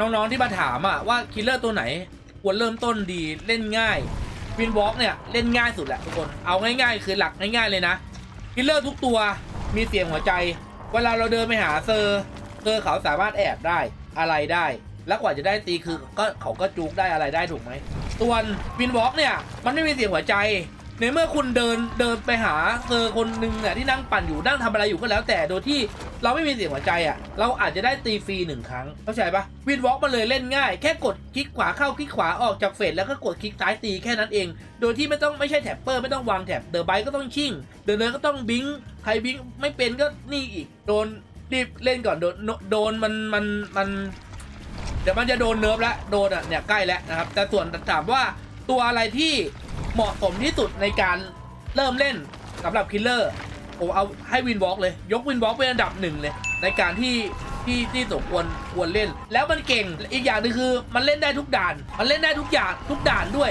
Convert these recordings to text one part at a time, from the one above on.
น้องๆที่มาถามอะว่าคิลเลอร์ตัวไหนควรเริ่มต้นดีเล่นง่ายวินวอล์กเนี่ยเล่นง่ายสุดแหละทุกคนเอาง่ายๆ คือหลักง่ายๆเลยนะคิลเลอร์ทุกตัวมีเสียงหัวใจ เวลาเราเดินไปหาเซอร์เซอร์เขาสามารถแอบได้อะไรได้ แล้วกว่าจะได้ตีคือก็เขาก็จูกได้อะไรได้ถูกไหมส่วนวินวอล์กเนี่ยมันไม่มีเสียงหัวใจ ในเมื่อคุณเดินเดินไปหาเซอคนหนึ่งเนี่ยที่นั่งปั่นอยู่นั่งทำอะไรอยู่ก็แล้ว แต่โดยที่เราไม่มีเสียงหัวใจอะ เราอาจจะได้ตีฟรีหนึ่งครั้งเข้าใจปะวินวอล์กมันเลยเล่นง่าย แค่กดคลิกขวาเข้าคลิกขวาออกจากเฟสแล้วก็กดคลิกซ้ายตีแค่นั้นเอง โดยที่ไม่ต้องไม่ใช่แท็บเปอร์ไม่ต้องวางแท็บเดอะไบก็ต้องชิ่งเดินเดินก็ต้องบิงใครบิงไม่เป็นก็นี่อีกโดนรีบเล่นก่อนโดนโดนมันมันมันเดี๋ยวมันจะโดนเนิร์ฟแล้วโดนอะเนี่ยใกล้แล้วนะครับแต่ส่วนถามว่าตัวอะไรที่ เหมาะสมที่สุดในการเริ่มเล่นสำหรับคิลเลอร์ผมเอาให้วินวอล์กเลย ยกวินวอล์กเป็นอันดับหนึ่งเลย ในการที่ที่ที่สมควรควรเล่น แล้วมันเก่งอีกอย่างหนึงคือ มันเล่นได้ทุกด่าน มันเล่นได้ทุกอย่างทุกด่านด้วย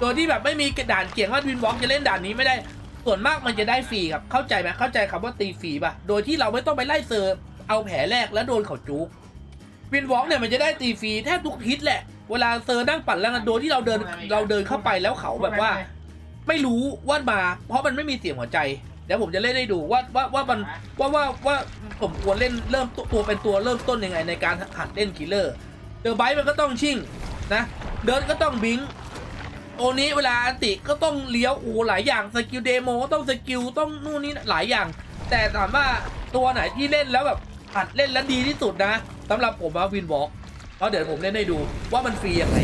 โดยที่แบบไม่มีด่านเกี่ยงว่าวินวอล์กจะเล่นด่านนี้ไม่ได้ส่วนมากมันจะได้ฟรีครับเข้าใจไหมเข้าใจคำว่าตีฟรีป่ะโดยที่เราไม่ต้องไปไล่เซอร์เอาแผลแรกแล้วโดนเขาจุก วินวอล์กเนี่ยมันจะได้ตีฟรีแทบทุกฮิตแหละ เวลาเซอร์นั่งปั่นแล้วนะโดยที่เราเดินเราเดินเข้าไปแล้วเขาแบบว่า ไม่รู้ว่ามา เพราะมันไม่มีเสียงหัวใจเดี๋ยวผมจะเล่นให้ดูว่าว่าว่ามันว่าว่าว่าผมควรเล่นเริ่มตัวตัวเป็นตัวเริ่มต้นยังไงในการหัดเล่นคิลเลอร์เดอะไบมันก็ต้องชิ่งนะ เดินก็ต้องบิงโอนี้เวลาอันติก็ต้องเลี้ยวโอ้หลายอย่างสกิลเดโมต้องสกิลต้องนู่นนี่หลายอย่าง แต่ถามว่าตัวไหนที่เล่นแล้วแบบหัดเล่นแล้วดีที่สุดนะ สำหรับผมว่าวินวอล์กเพราเดี๋ยวผมเล่นให้ดูว่ามันฟรียังไง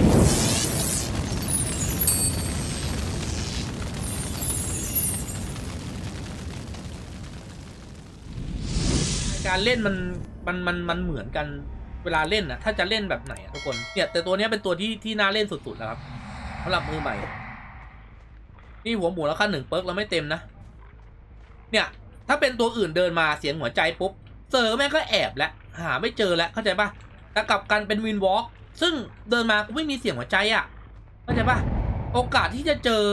การเล่นมันมันมันมันเหมือนกันเวลาเล่นนะถ้าจะเล่นแบบไหนทุกคนเนี่ยแต่ตัวนี้เป็นตัวที่ที่น่าเล่นสุดๆแล้วครับสำหรับมือใหม่ นี่หัวหมูแล้วขั้นหนึ่งเปิร์กเราไม่เต็มนะ เนี่ย ถ้าเป็นตัวอื่นเดินมาเสียงหัวใจปุ๊บเจอแม่งก็แอบแล้ว หาไม่เจอแล้วเข้าใจปะแต่กลับกันเป็นวินวอล์กซึ่งเดินมาก็ไม่มีเสียงหัวใจอะ่ะเข้าใจปะโอกาสที่จะเจอ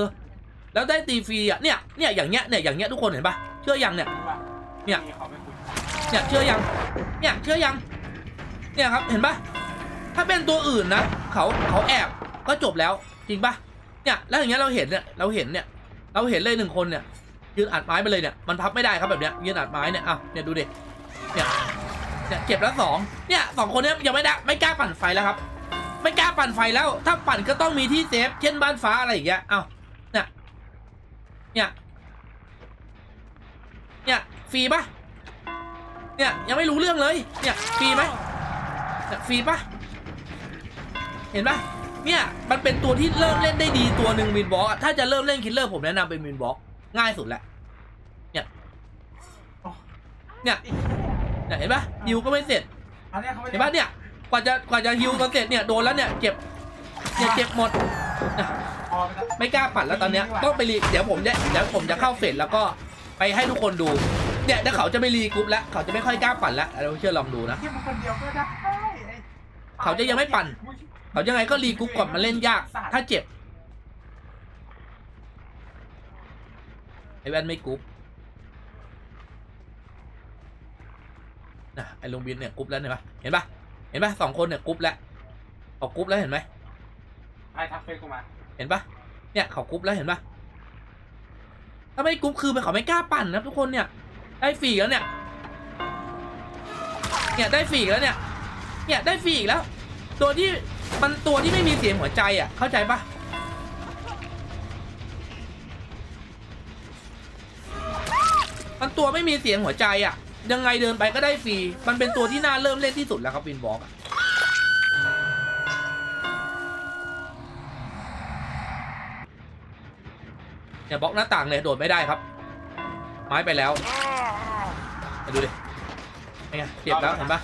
แล้วได้ตีฟรีอะเนี่ยเนี่ยอย่างเงี้ยเนี่ยอย่างเงี้ยทุกคนเห็นปะเชื่อยังเนี่ย เนี่ยเขาไม่คุยเนี่ยเชื่อยัง เนี่ยเชื่อยัง เนี่ยครับเห็นปะถ้าเป็นตัวอื่นนะเขาเขาแอบก็จบแล้วจริงปะเนี่ยแล้วอย่างเงี้ยเราเห็นเนี่ยเราเห็นเนี่ย เราเห็นเลยหนึ่งคนเนี่ยยืนอัดไม้ไปเลยเนี่ยมันพับไม่ได้ครับแบบเนี้ยยืนอัดไม้เนี่ยอะเนี่ยดูดิเนี่ย เนี่ยเจ็บแล้วสองเนี่ยสองคนเนี้ยยังไม่ได้ไม่กล้าปั่นไฟแล้วครับ ไม่กล้าปั่นไฟแล้ว ถ้าปั่นก็ต้องมีที่เซฟเช่นบ้านฟ้าอะไรอย่างเงี้ยเอ้าเนี่ยเนี่ยเนี่ยฟรีปะเนี่ยยังไม่รู้เรื่องเลย เนี่ยฟรีไหมเนี่ยฟรีปะเห็นปะเนี่ยมันเป็นตัวที่เริ่มเล่นได้ดีตัวหนึ่งวินบล็อกถ้าจะเริ่มเล่นคิลเลอร์ผมแนะนำเป็นวินบล็อกง่ายสุดแหละเนี่ยเนี่ย เนี่ยเห็นปะฮิวก็ไม่เสร็จอันเนี้ยเขาไม่เห็นปะเนี่ยกว่าจะกว่าจะฮิวก็เสร็จเนี่ยโดนแล้วเนี่ยเจ็บเนี่ยเจ็บหมดเนี่ยพอไปแล้วไม่กล้าปัดแล้วตอนเนี้ยต้องไปรีเดี๋ยวผมจะเดี๋ยวผมจะเข้าเฟสแล้วก็ไปให้ทุกคนดูเนี่ยเดี๋ยวเขาจะไม่รีกรุ๊ปแล้วเขาจะไม่ค่อยกล้าปั่นแล้วเราเชื่อลองดูนะเที่ยวมาคนเดียวก็ได้ไอ้เขาจะยังไม่ปั่น เขายังไงก็รีกรุ๊ปก่อนมันเล่นยาก ถ้าเจ็บไอแวนไม่กรุ๊ป นะไอลงบินเนี่ยกรุ๊ปแล้วเห็นปะเห็นปะเห็นปะสองคนเนี่ยกรุ๊ปแล้วเขากรุ๊ปแล้วเห็นไหมไอ้ทักเฟซกูมาเห็นปะเนี่ยเขากรุ๊ปแล้วเห็นปะถ้าไม่กรุ๊ปคือเขาไม่กล้าปั่นนะทุกคนเนี่ย ได้ฟรีแล้วเนี่ย เนี่ยได้ฟรีแล้วเนี่ย เนี่ยได้ฟรีอีกแล้ว ตัวที่มันตัวที่ไม่มีเสียงหัวใจอะ เข้าใจปะมันตัวไม่มีเสียงหัวใจอะ ยังไงเดินไปก็ได้ฟรี มันเป็นตัวที่น่าเริ่มเล่นที่สุดแล้วครับวินบล็อกอะเนี่ยบล็อกหน้าต่างเลยโดดไม่ได้ครับ ไม้ไปแล้วมาดูดิไงเจ็บแล้วเห็นปะ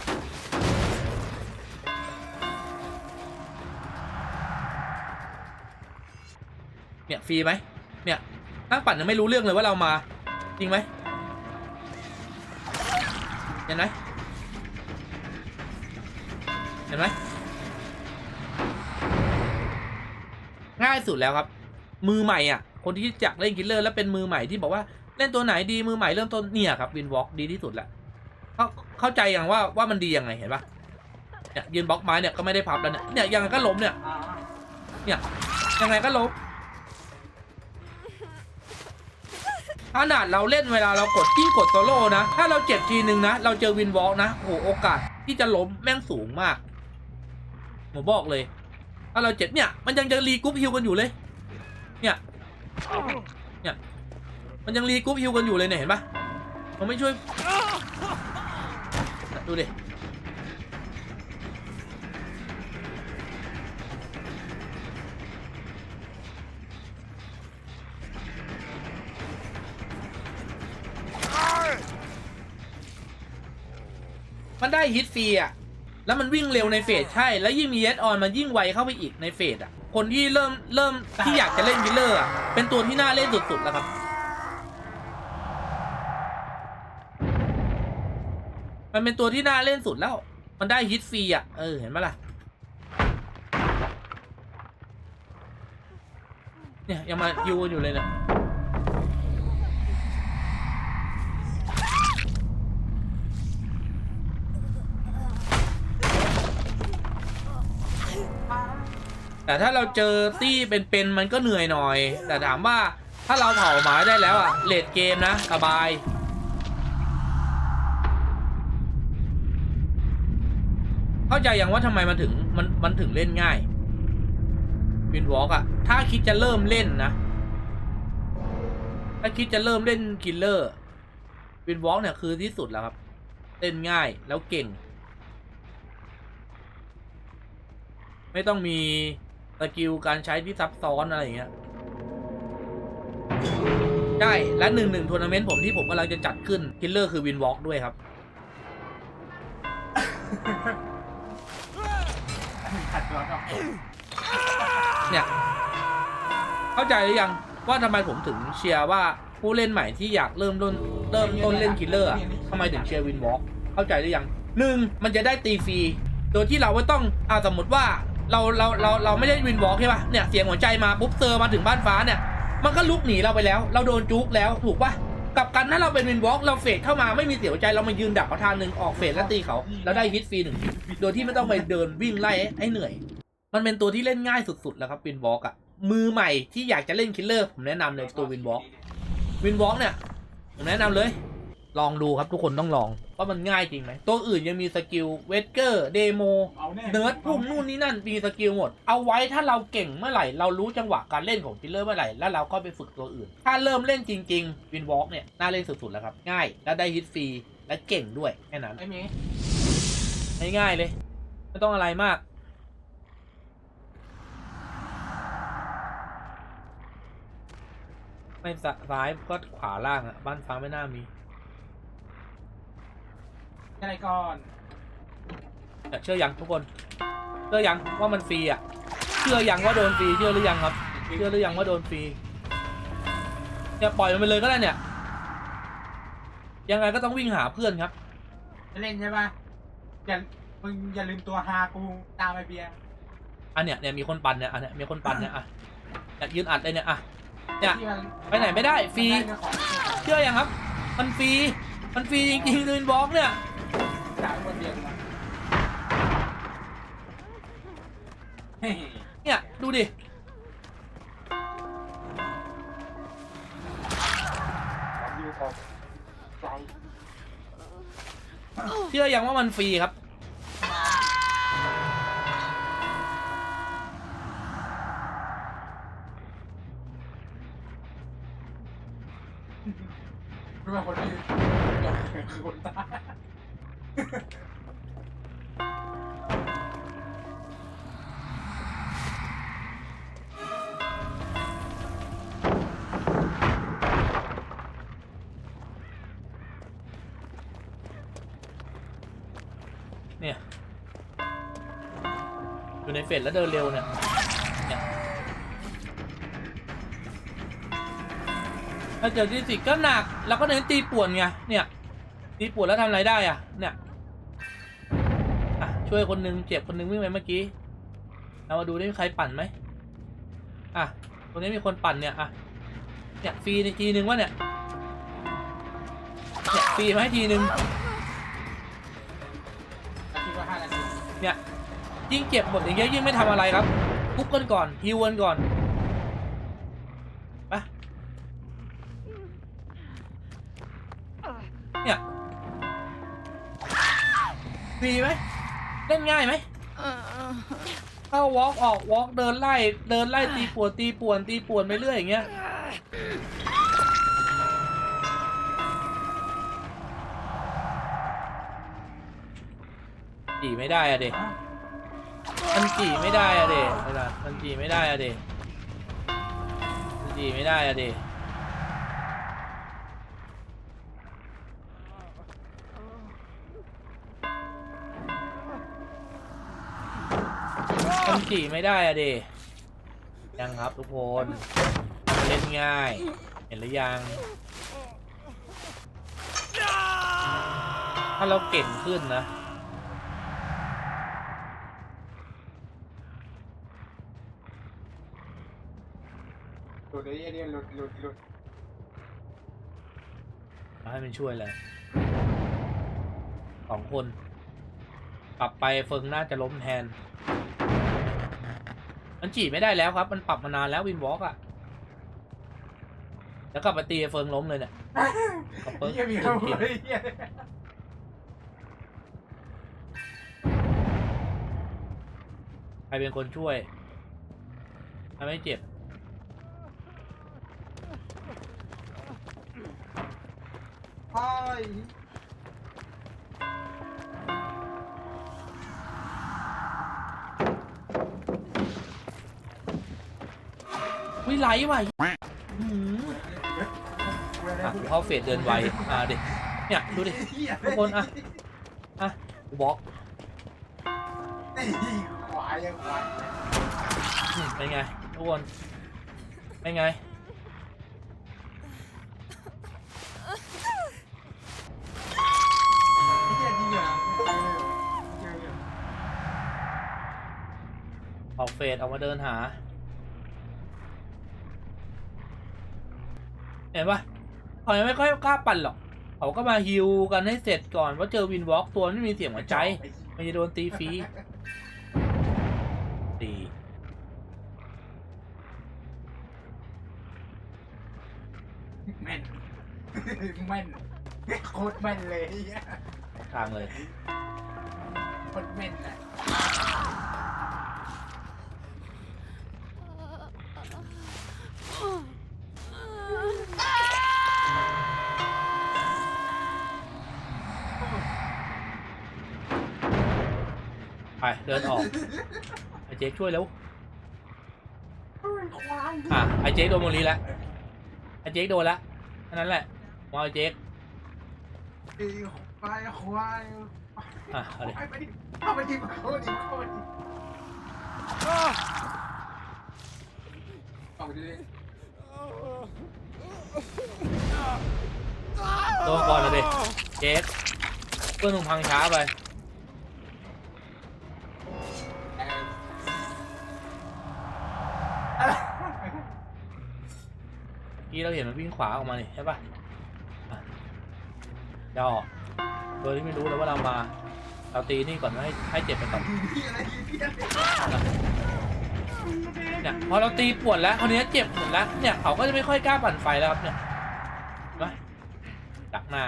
เนี่ยฟรีไหมเนี่ยนั่งปั่นยังไม่รู้เรื่องเลยว่าเรามา จริงไหม เห็นไหมเห็นไหมง่ายสุดแล้วครับ มือใหม่อะ คนที่อยากเล่นคิลเลอร์แล้วเป็นมือใหม่ที่บอกว่าเล่นตัวไหนดีมือใหม่เริ่มต้นเนี่ยครับวินวอล์กดีที่สุดแหละเขาเข้าใจอย่างว่าว่ามันดียังไงเห็นปะเนี่ยยืนบล็อกไม้เนี่ยก็ไม่ได้พับแล้วเนี่ยเนี่ยยังไงก็ล้มเนี่ยเนี่ยยังไงก็ล้ม ขนาดเราเล่นเวลาเรากดยิ่งกดโซโล่นะ ถ้าเราเจ็บทีนึงนะ เราเจอวินวอล์กนะ โอ้โหโอกาสที่จะล้มแม่งสูงมาก ผมบอกเลย ถ้าเราเจ็บเนี่ย มันยังจะรีกรุ๊ปฮิวกันอยู่เลย เนี่ย เนี่ย มันยังรีกรุ๊ปฮิวกันอยู่เลยเนี่ยเห็นปะมันไม่ช่วย ดูดิ มันได้ฮิตฟรีอะ แล้วมันวิ่งเร็วในเฟสใช่ แล้วยิ่งมีเอสออนมันยิ่งไวเข้าไปอีกในเฟสอะ คนที่เริ่มเริ่มที่อยากจะเล่นวิลเลอร์เป็นตัวที่น่าเล่นสุดๆแล้วครับมันเป็นตัวที่น่าเล่นสุดแล้ว มันได้ฮิตฟรีอะ เออ เห็นปะล่ะ เนี่ยยังมายูนอยู่เลยเนี่ย แต่ถ้าเราเจอตี้เป็นๆมันก็เหนื่อยหน่อย แต่ถามว่าถ้าเราเผาหมาได้แล้วอะเลดเกมนะสบายเข้าใจยังว่าทำไมมันถึงมันมันถึงเล่นง่ายวินวอล์กอะถ้าคิดจะเริ่มเล่นนะ ถ้าคิดจะเริ่มเล่นคิลเลอร์วินวอล์กเนี่ยคือที่สุดแล้วครับ เล่นง่ายแล้วเก่ง ไม่ต้องมี สกิลการใช้ที่ซับซ้อนอะไรอย่างเงี้ยได้และหนึ่งหนึ่งทัวร์นาเมนต์ผมที่ผมกำลังจะจัดขึ้นคิลเลอร์คือวินวอล์กด้วยครับ ขัดตัวก็เนี่ยเข้าใจหรือยังว่าทำไมผมถึงเชียร์ว่าผู้เล่นใหม่ที่อยากเริ่มต้นเริ่มต้นเล่นคิลเลอร์อะทำไมถึงเชียร์วินวอล์กเข้าใจหรือยังหนึ่งมันจะได้ตีฟรีโดยที่เราไม่ต้องอาสมมติว่า เราเราเราเราไม่ได้วินวอล์กใช่ปะเนี่ยเสียงหัวใจมาปุ๊บเซอร์มาถึงบ้านฟ้าเนี่ย มันก็ลุกหนีเราไปแล้ว เราโดนจุกแล้วถูกปะกับกันถ้าเราเป็นวินวอล์กเราเฟดเข้ามาไม่มีเสียงหัวใจเรามายืนดักเขาทางหนึ่งออกเฟดแล้วตีเขาแล้วได้ฮิตฟรีหนึ่งโดยที่ไม่ต้องไปเดินวิ่งไล่ให้เหนื่อย มันเป็นตัวที่เล่นง่ายสุดๆแล้วครับวินวอล์กอะมือใหม่ที่อยากจะเล่นคิลเลอร์ผมแนะนำเลยตัววินวอล์กวินวอล์กเนี่ยผมแนะนำเลย ลองดูครับทุกคนต้องลอง ว่ามันง่ายจริงไหม ตัวอื่นยังมีสกิลเวสเกอร์เดโมเอาแน่เนิร์ดพุ่มนู่นนี่นั่นมีสกิลหมด เอาไว้ถ้าเราเก่งเมื่อไหร่ เรารู้จังหวะการเล่นของคิลเลอร์เมื่อไหร่ แล้วเราก็ไปฝึกตัวอื่น ถ้าเริ่มเล่นจริงๆวินวอล์กเนี่ย น่าเล่นสุดๆแล้วครับ ง่าย และได้ฮิตฟรี และเก่งด้วยแค่นั้นไอ้เมย์ง่ายๆเลย ไม่ต้องอะไรมากไม่สะซ้ายก็ขวาล่างอะบ้านฟ้าไม่น่ามี อะไรก่อนแต่เชื่อยังทุกคน เชื่อยังว่ามันฟรีอะ เชื่อยังว่าโดนฟรีเชื่อหรือยังครับ เชื่อหรือยังว่าโดนฟรีเนี่ยปล่อยมันไปเลยก็ได้เนี่ย ยังไงก็ต้องวิ่งหาเพื่อนครับ จะเล่นใช่ปะอย่ามึงอย่าลืมตัวฮากูตามไปเบียร์อันเนี้ยเนี่ยมีคนปั่นเนี่ยอันเนี้ยมีคนปั่นเนี่ยอะอยากยืนอัดเลยเนี่ยอะเนี่ยที่มันไปไหนไม่ได้ฟรีมันได้ของเชื่อยังครับ มันฟรีมันฟรีจริงๆลืนบล็อกเนี่ย จ่ายคนเดียวมาเฮ้ยเนี่ย ดูดิอยู่ของใจเชื่อยังว่ามันฟรีครับ เนี่ย อยู่ในเฟสแล้วเดินเร็วเนี่ยเนี่ยถ้าเจอที่สิก็หนัก แล้วก็เน้นตีป่วนไงเนี่ยตีป่วนแล้วทำอะไรได้อะ เนี่ยอะช่วยคนหนึงเจ็บคนหนึงวิ่งไปเมื่อกี้เรามาดูได้มีใครปั่นไหมอะตรงนี้มีคนปั่นเนี่ยอะเนี่ยฟรีในทีนึงวะเนี่ยเนี่ยฟรีมาให้ทีนึง เนี่ยยิ่งเจ็บหมดอย่างเงี้ยยิ่งไม่ทำอะไรครับทุบกันก่อนฮิวกันก่อนไปเนี่ยดีไหมเล่นง่ายไหมเข้าวอล์กออกวอล์กเดินไล่เดินไล่ตีปวดตีป่วนตีป่วนไปเรื่อยอย่างเงี้ย จีไม่ได้อะเด็กมันจีไม่ได้อะเด็กมันจีไม่ได้อะเด็กมันจีไม่ได้อะเด็กมันจีไม่ได้อะเด็กยังครับทุกคนมันเล่นง่าย เห็นหรือยังถ้าเราเก่งขึ้นนะ หลุดไอ้เนี่ยหลุดหลุดหลุดมาให้มันช่วยเลยสองคนปรับไปเฟิงน่าจะล้มแทน มันจีบไม่ได้แล้วครับ มันปรับมานานแล้ววินวอล์กอะแล้วกลับมาตีเฟิงล้มเลยเนี่ยกับเฟิงเหี้ยมีตื่เขานเลกินยเหี้ยใครเป็นคนช่วยทำให้เจ็บ โอ้ยวิไหลว่ะอื้อหืออะกูเข้าเฟสเดินไวอะดิเนี่ยดูดิเหี้ยทุกคนอะอะกูบล็อกไอ้ขวายังขวาอืมเป็นไงทุกคนเป็นไง เฟสออกมาเดินหา เห็นปะเขายังไม่ค่อยกล้าปั่นหรอก เขาก็มาฮิวกันให้เสร็จก่อนว่าะเจอวินวอล์กตัวไม่มีเสียงหัวใจ มันจะโดนตีฟรีตีแม่นแม่นโคตรแม่นเลยเหี้ยทางเลยโคตรแม่นอะไเดินออกไอเจ๊กช่วยแล้วควายอะไอเจ๊กโดนโมลีแล้วไอเจ๊กโดนแล้วแค่นั้นแหละมาไอเจ๊กไอ้ควายควายอะเอาดิไปไปดิเข้าไปดิเข้าไปดิเข้าไปดิเข้าไปดิโดนก่อนเลยดิเจ๊กเพื่อนมึงพังช้าไป เราเห็นมันวิ่งขวาออกมานี่ใช่ปะอะย่อโดยที่ไม่รู้เลยว่าเรามา เราตีนี่ก่อนให้ให้เจ็บไปก่อนเนี่ยพอเราตีปวดแล้วคราวนี้เจ็บหมดแล้วเนี่ยเขาก็จะไม่ค่อยกล้าปั่นไฟแล้วครับเนี่ยเห็นไหมดักหน้า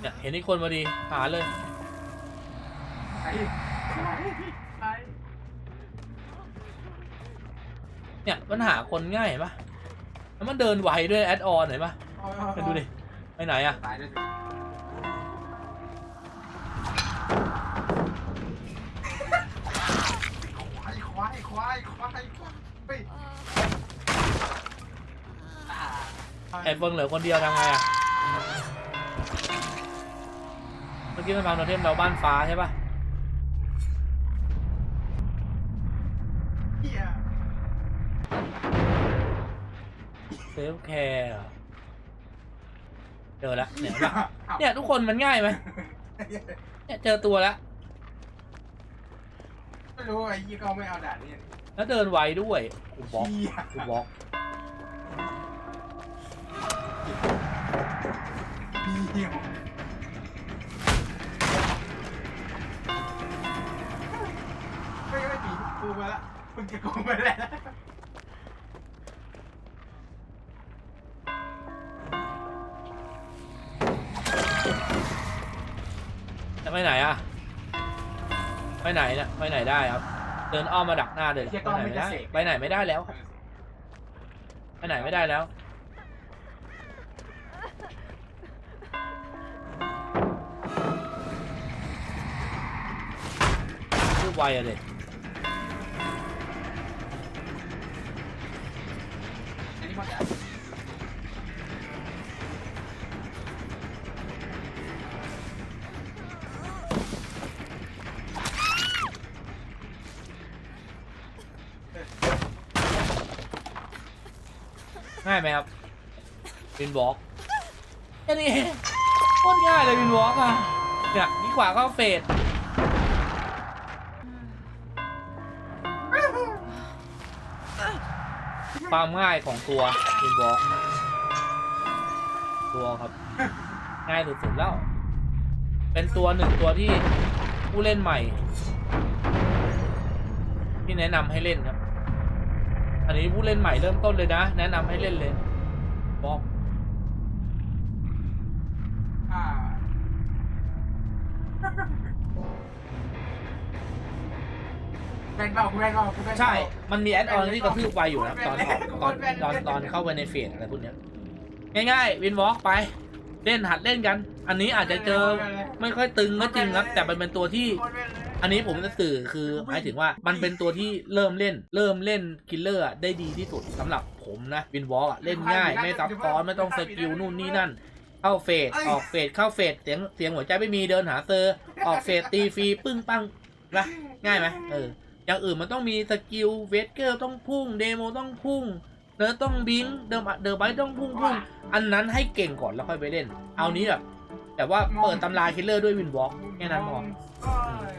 เนี่ยเห็นไอีกคนพอดีหาเลย เนี่ยมันหาคนง่ายเห็นปะแล้วมันเดินไวด้วยแอดออนเห็นปะไปดูดิ ไปไหนอะตายด้วยควายควายควายควายควายเฮ้ยอ่าไอ้เฟิงเหลือคนเดียวทำไงอะเมื่อกี้มันพังโทเทมเราบ้านฟ้าใช่ปะ เซฟแคร์เจอแล้วเนี่ยเห็เนี่ยทุกคนมันง่ายไหมเนี่ยเจอตัวแล้ว ไม่รู้ไอ้ยี่เขาไม่เอาด่านนี้แล้วเดินไวด้วยกูบล็อกเหี้กูบล็อกไม่ไม่ผีกูไปละมึงจะกูไปแล้ว ไปไหนอะไปไหนเนี่ยไปไหนได้ครับ เดินอ้อมมาดักหน้าเลยเหรอไปไหนไม่ได้ไปไหนไม่ได้แล้วครับไปไหนไม่ได้แล้วพูดไวอะเลย ง่ายไหมครับวินวอล์กแค่นี้เองโคตรง่ายเลยวินวอล์กอะเนี่ยนี่กว่าก็เฟดความง่ายของตัววินวอล์กตัวครับ ง่ายสุดๆแล้ว เป็นตัวหนึ่งตัวที่ผู้เล่นใหม่ ที่แนะนำให้เล่นครับ อันนี้ผู้เล่นใหม่เริ่มต้นเลยนะ แนะนำให้เล่นเลยบอกอ่าแม่นเปล่าแม่นเปล่าแม่นเปล่าใช่ มันมีแอดออนที่กระทืบไวอยู่นะตอนออกตอนตอนตอนเข้าไปในเฟสอะไรพวกเนี้ยง่ายๆวินวอล์กไป เล่นหัดเล่นกัน อันนี้อาจจะเจอไม่ค่อยตึงก็จริงครับ แต่มันเป็นตัวที่ โคตรแม่นเลย อันนี้ผมจะสื่อคือหมายถึงว่ามันเป็นตัวที่เริ่มเล่น เริ่มเล่นคิลเลอร์ได้ดีที่สุดสำหรับผมนะวินวอล์กเล่นง่าย ไม่ซับซ้อนไม่ต้องสกิลนู่นนี่นั่นเข้าเฟสออกเฟสเข้าเฟสเสียงเสียงหัวใจไม่มีเดินหาเซอร์ออกเฟสตีฟรีปึ้งปังนะง่ายไหมเอออย่างอื่นมันต้องมีสกิลเวสเกอร์ต้องพุ่งเดโมต้องพุ่งเนิร์ดต้องบิงเดิมเดอร์ไบต้องพุ่งพุ่งอันนั้นให้เก่งก่อนแล้วค่อยไปเล่น เอานี้แบบ แต่ว่าเปิดตำราคิลเลอร์ด้วยวินวอล์กแค่นั้นพอโอ้ย